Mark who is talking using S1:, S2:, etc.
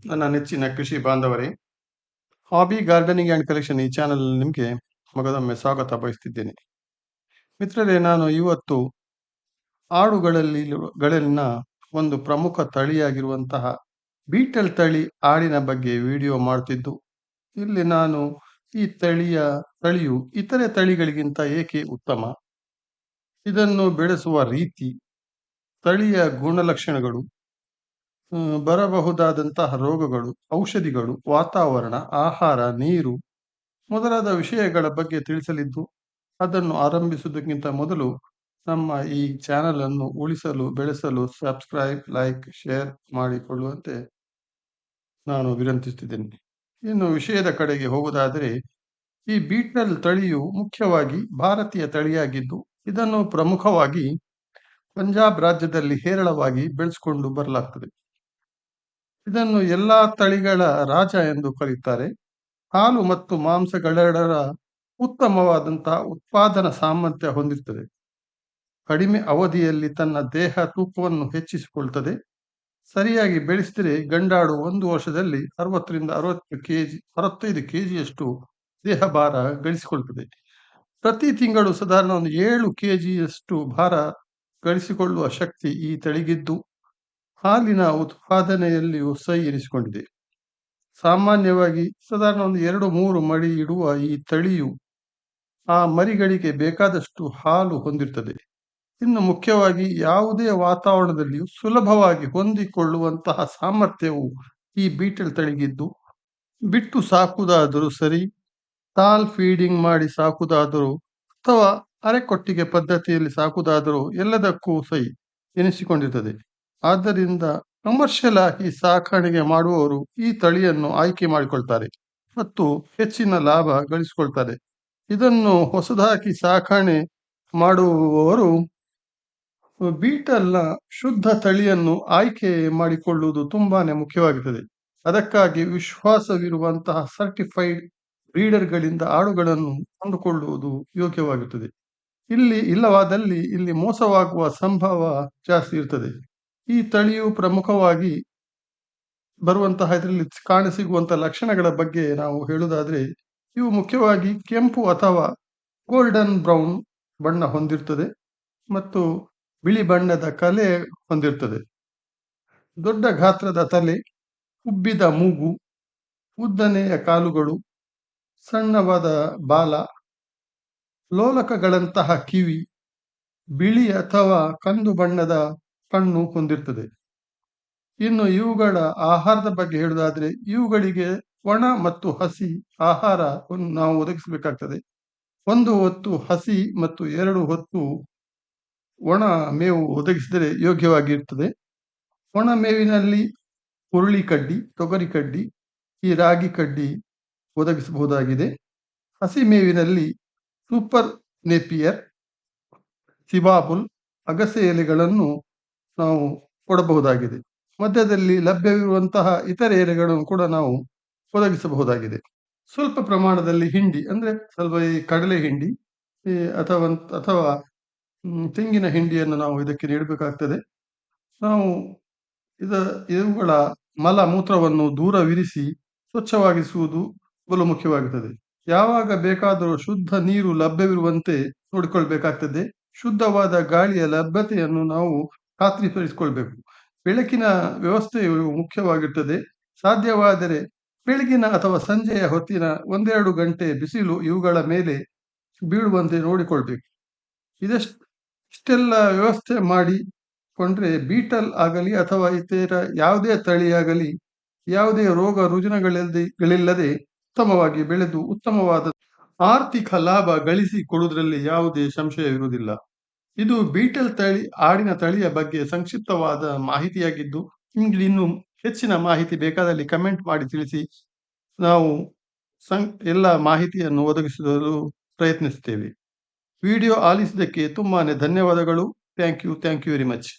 S1: ನನ್ನ ನೆಚ್ಚಿನ ಕೃಷಿ ಬಾಂಧವರೇ ಹಾಬಿ ಗಾರ್ಡನಿಂಗ್ ಆ್ಯಂಡ್ ಕಲೆಕ್ಷನ್ ಈ ಚಾನಲ್ ನಿಮಗೆ ಮಗದೊಮ್ಮೆ ಸ್ವಾಗತ ಬಯಸ್ತಿದ್ದೇನೆ. ಮಿತ್ರರೇ, ನಾನು ಇವತ್ತು ಆಡುಗಳಲ್ಲಿ ಗಳಲ್ಲಿನ ಒಂದು ಪ್ರಮುಖ ತಳಿಯಾಗಿರುವಂತಹ ಬೀಟಲ್ ತಳಿ ಆಡಿನ ಬಗ್ಗೆ ವಿಡಿಯೋ ಮಾಡ್ತಿದ್ದು, ಇಲ್ಲಿ ನಾನು ಈ ತಳಿಯ ತಳಿಯು ಇತರೆ ತಳಿಗಳಿಗಿಂತ ಏಕೆ ಉತ್ತಮ? ಇದನ್ನು ಬೆಳೆಸುವ ರೀತಿ, ತಳಿಯ ಗುಣಲಕ್ಷಣಗಳು ಬರಬಹುದಾದಂತಹ ರೋಗಗಳು, ಔಷಧಿಗಳು, ವಾತಾವರಣ, ಆಹಾರ, ನೀರು ಮೊದಲಾದ ವಿಷಯಗಳ ಬಗ್ಗೆ ತಿಳಿಸಲಿದ್ದು, ಅದನ್ನು ಆರಂಭಿಸುವುದಕ್ಕಿಂತ ಮೊದಲು ನಮ್ಮ ಈ ಚಾನೆಲ್ ಅನ್ನು ಉಳಿಸಲು, ಬೆಳೆಸಲು ಸಬ್ಸ್ಕ್ರೈಬ್ ಲೈಕ್ ಶೇರ್ ಮಾಡಿಕೊಳ್ಳುವಂತೆ ನಾನು ವಿನಂತಿಸುತ್ತಿದ್ದೇನೆ. ಇನ್ನು ವಿಷಯದ ಕಡೆಗೆ ಹೋಗುವುದಾದರೆ, ಈ ಬೀಟ್ನಲ್ ತಳಿಯು ಮುಖ್ಯವಾಗಿ ಭಾರತೀಯ ತಳಿಯಾಗಿದ್ದು, ಇದನ್ನು ಪ್ರಮುಖವಾಗಿ ಪಂಜಾಬ್ ರಾಜ್ಯದಲ್ಲಿ ಹೇರಳವಾಗಿ ಬೆಳೆಸಿಕೊಂಡು ಬರಲಾಗ್ತದೆ. ಇದನ್ನು ಎಲ್ಲಾ ತಳಿಗಳ ರಾಜ ಎಂದು ಕರೆಯುತ್ತಾರೆ ಹಾಲು ಮತ್ತು ಮಾಂಸಗಳೆರಡರ ಉತ್ತಮವಾದಂತಹ ಉತ್ಪಾದನಾ ಸಾಮರ್ಥ್ಯ ಹೊಂದಿರುತ್ತದೆ ಕಡಿಮೆ ಅವಧಿಯಲ್ಲಿ ತನ್ನ ದೇಹ ತೂಕವನ್ನು ಹೆಚ್ಚಿಸಿಕೊಳ್ತದೆ. ಸರಿಯಾಗಿ ಬೆಳೆಸಿದರೆ ಗಂಡಾಡು ಒಂದು ವರ್ಷದಲ್ಲಿ ಅರವತ್ತರಿಂದ ಅರವತ್ತು ಕೆಜಿ, ಅರವತ್ತೈದು ಕೆಜಿಯಷ್ಟು ದೇಹ ಭಾರ ಗಳಿಸಿಕೊಳ್ತದೆ. ಪ್ರತಿ ತಿಂಗಳು ಸಾಧಾರಣ ಒಂದು ಏಳು ಕೆಜಿಯಷ್ಟು ಭಾರ ಗಳಿಸಿಕೊಳ್ಳುವ ಶಕ್ತಿ ಈ ತಳಿಗಿದ್ದು. ಹಾಲಿನ ಉತ್ಪಾದನೆಯಲ್ಲಿಯೂ ಸೈ ಇರಿಸಿಕೊಂಡಿದೆ. ಸಾಮಾನ್ಯವಾಗಿ ಸಾಧಾರಣ ಒಂದು ಎರಡು ಮೂರು ಮಡಿ ಇಡುವ ಈ ತಳಿಯು ಆ ಮರಿಗಳಿಗೆ ಬೇಕಾದಷ್ಟು ಹಾಲು ಹೊಂದಿರ್ತದೆ ಇನ್ನು ಮುಖ್ಯವಾಗಿ ಯಾವುದೇ ವಾತಾವರಣದಲ್ಲಿಯೂ ಸುಲಭವಾಗಿ ಹೊಂದಿಕೊಳ್ಳುವಂತಹ ಸಾಮರ್ಥ್ಯವು ಈ ಬೀಟಲ್ ತಳಿಗಿದ್ದು, ಬಿಟ್ಟು ಸಾಕುವುದಾದರೂ ಸರಿ, ತಾಲ್ ಫೀಡಿಂಗ್ ಮಾಡಿ ಸಾಕುವುದಾದರೂ ಅಥವಾ ಅರೆಕೊಟ್ಟಿಗೆ ಪದ್ಧತಿಯಲ್ಲಿ ಸಾಕುವುದಾದರೂ ಎಲ್ಲದಕ್ಕೂ ಸೈ ಎನಿಸಿಕೊಂಡಿರುತ್ತದೆ. ಆದ್ದರಿಂದ ಕಮರ್ಷಿಯಲ್ ಆಗಿ ಸಾಕಾಣಿಕೆ ಮಾಡುವವರು ಈ ತಳಿಯನ್ನು ಆಯ್ಕೆ ಮಾಡಿಕೊಳ್ತಾರೆ ಮತ್ತು ಹೆಚ್ಚಿನ ಲಾಭ ಗಳಿಸಿಕೊಳ್ತಾರೆ. ಇದನ್ನು ಹೊಸದಾಗಿ ಸಾಕಾಣೆ ಮಾಡುವವರು ಬೀಟಲ್ನ ಶುದ್ಧ ತಳಿಯನ್ನು ಆಯ್ಕೆ ಮಾಡಿಕೊಳ್ಳುವುದು ತುಂಬಾನೇ ಮುಖ್ಯವಾಗುತ್ತದೆ. ಅದಕ್ಕಾಗಿ ವಿಶ್ವಾಸವಿರುವಂತಹ ಸರ್ಟಿಫೈಡ್ ಬ್ರೀಡರ್ಗಳಿಂದ ಆಡುಗಳನ್ನು ಕೊಂಡುಕೊಳ್ಳುವುದು ಯೋಗ್ಯವಾಗುತ್ತದೆ. ಇಲ್ಲಿ ಇಲ್ಲವಾದಲ್ಲಿ ಇಲ್ಲಿ ಮೋಸವಾಗುವ ಸಂಭವ ಜಾಸ್ತಿ ಇರ್ತದೆ. ಈ ತಳಿಯು ಪ್ರಮುಖವಾಗಿ ಬರುವಂತಹ ಇದರಲ್ಲಿ ಕಾಣಸಿಗುವಂಥ ಲಕ್ಷಣಗಳ ಬಗ್ಗೆ ನಾವು ಹೇಳುವುದಾದರೆ, ಇವು ಮುಖ್ಯವಾಗಿ ಕೆಂಪು ಅಥವಾ ಗೋಲ್ಡನ್ ಬ್ರೌನ್ ಬಣ್ಣ ಹೊಂದಿರ್ತದೆ ಮತ್ತು ಬಿಳಿ ಬಣ್ಣದ ಕಲೆ ಹೊಂದಿರ್ತದೆ. ದೊಡ್ಡ ಗಾತ್ರದ ತಲೆ, ಉಬ್ಬಿದ ಮೂಗು, ಉದ್ದನೆಯ ಕಾಲುಗಳು, ಸಣ್ಣವಾದ ಬಾಲ, ಲೋಲಕಗಳಂತಹ ಕಿವಿ, ಬಿಳಿ ಅಥವಾ ಕಂದು ಬಣ್ಣದ ಕಣ್ಣು ಹೊಂದಿರ್ತದೆ. ಇನ್ನು ಇವುಗಳ ಆಹಾರದ ಬಗ್ಗೆ ಹೇಳುವುದಾದರೆ, ಇವುಗಳಿಗೆ ಒಣ ಮತ್ತು ಹಸಿ ಆಹಾರ ನಾವು ಒದಗಿಸಬೇಕಾಗ್ತದೆ. ಒಂದು ಹೊತ್ತು ಹಸಿ ಮತ್ತು ಎರಡು ಹೊತ್ತು ಒಣ ಮೇವು ಒದಗಿಸಿದರೆ ಯೋಗ್ಯವಾಗಿರ್ತದೆ. ಒಣ ಮೇವಿನಲ್ಲಿ ಹುರುಳಿ ಕಡ್ಡಿ, ತೊಗರಿ ಕಡ್ಡಿ, ಈ ರಾಗಿ ಕಡ್ಡಿ ಒದಗಿಸಬಹುದಾಗಿದೆ. ಹಸಿ ಮೇವಿನಲ್ಲಿ ಸೂಪರ್ ನೇಪಿಯರ್, ಸಿಬಾಬುಲ್, ಅಗಸೆ ಎಲೆಗಳನ್ನು ನಾವು ಕೊಡಬಹುದಾಗಿದೆ. ಮಧ್ಯದಲ್ಲಿ ಲಭ್ಯವಿರುವಂತಹ ಇತರೆ ಎಲೆಗಳನ್ನು ಕೂಡ ನಾವು ಒದಗಿಸಬಹುದಾಗಿದೆ. ಸ್ವಲ್ಪ ಪ್ರಮಾಣದಲ್ಲಿ ಹಿಂಡಿ, ಅಂದ್ರೆ ಸ್ವಲ್ಪ ಈ ಕಡಲೆ ಹಿಂಡಿ ಅಥವಾ ಅಥವಾ ತೆಂಗಿನ ಹಿಂಡಿಯನ್ನು ನಾವು ಇದಕ್ಕೆ ನೀಡಬೇಕಾಗ್ತದೆ. ನಾವು ಇದ, ಇವುಗಳ ಮಲ ಮೂತ್ರವನ್ನು ದೂರವಿರಿಸಿ ಸ್ವಚ್ಛವಾಗಿಸುವುದು ಬಲು ಮುಖ್ಯವಾಗುತ್ತದೆ ಯಾವಾಗ ಬೇಕಾದರೂ ಶುದ್ಧ ನೀರು ಲಭ್ಯವಿರುವಂತೆ ನೋಡಿಕೊಳ್ಬೇಕಾಗ್ತದೆ. ಶುದ್ಧವಾದ ಗಾಳಿಯ ಲಭ್ಯತೆಯನ್ನು ನಾವು ಖಾತ್ರಿಪಡಿಸಿಕೊಳ್ಬೇಕು. ಬೆಳಕಿನ ವ್ಯವಸ್ಥೆಯು ಮುಖ್ಯವಾಗಿರ್ತದೆ. ಸಾಧ್ಯವಾದರೆ ಬೆಳಗಿನ ಅಥವಾ ಸಂಜೆಯ ಹೊತ್ತಿನ ಒಂದೆರಡು ಗಂಟೆ ಬಿಸಿಲು ಇವುಗಳ ಮೇಲೆ ಬೀಳುವಂತೆ ನೋಡಿಕೊಳ್ಬೇಕು. ಇದಷ್ಟೆಲ್ಲ ಇಷ್ಟೆಲ್ಲ ವ್ಯವಸ್ಥೆ ಮಾಡಿಕೊಂಡ್ರೆ ಬೀಟಲ್ ಆಗಲಿ ಅಥವಾ ಇತರ ಯಾವುದೇ ತಳಿಯಾಗಲಿ ಯಾವುದೇ ರೋಗ ರುಜಿನಗಳಿಲ್ಲದೆ ಉತ್ತಮವಾಗಿ ಬೆಳೆದು ಉತ್ತಮವಾದ ಆರ್ಥಿಕ ಲಾಭ ಗಳಿಸಿಕೊಡುವುದರಲ್ಲಿ ಯಾವುದೇ ಸಂಶಯವಿರುವುದಿಲ್ಲ. ಇದು ಬೀಟಲ್ ತಳಿ, ಆಡಿನ ತಳಿಯ ಬಗ್ಗೆ ಸಂಕ್ಷಿಪ್ತವಾದ ಮಾಹಿತಿಯಾಗಿದ್ದು, ನಿಮಗೆ ಇನ್ನು ಹೆಚ್ಚಿನ ಮಾಹಿತಿ ಬೇಕಾದಲ್ಲಿ ಕಮೆಂಟ್ ಮಾಡಿ ತಿಳಿಸಿ. ನಾವು ಸಂ, ಎಲ್ಲ ಮಾಹಿತಿಯನ್ನು ಒದಗಿಸಲು ಪ್ರಯತ್ನಿಸುತ್ತೇವೆ. ವಿಡಿಯೋ ಆಲಿಸಿದ್ದಕ್ಕೆ ತುಂಬಾ ಧನ್ಯವಾದಗಳು. Thank you thank you very much.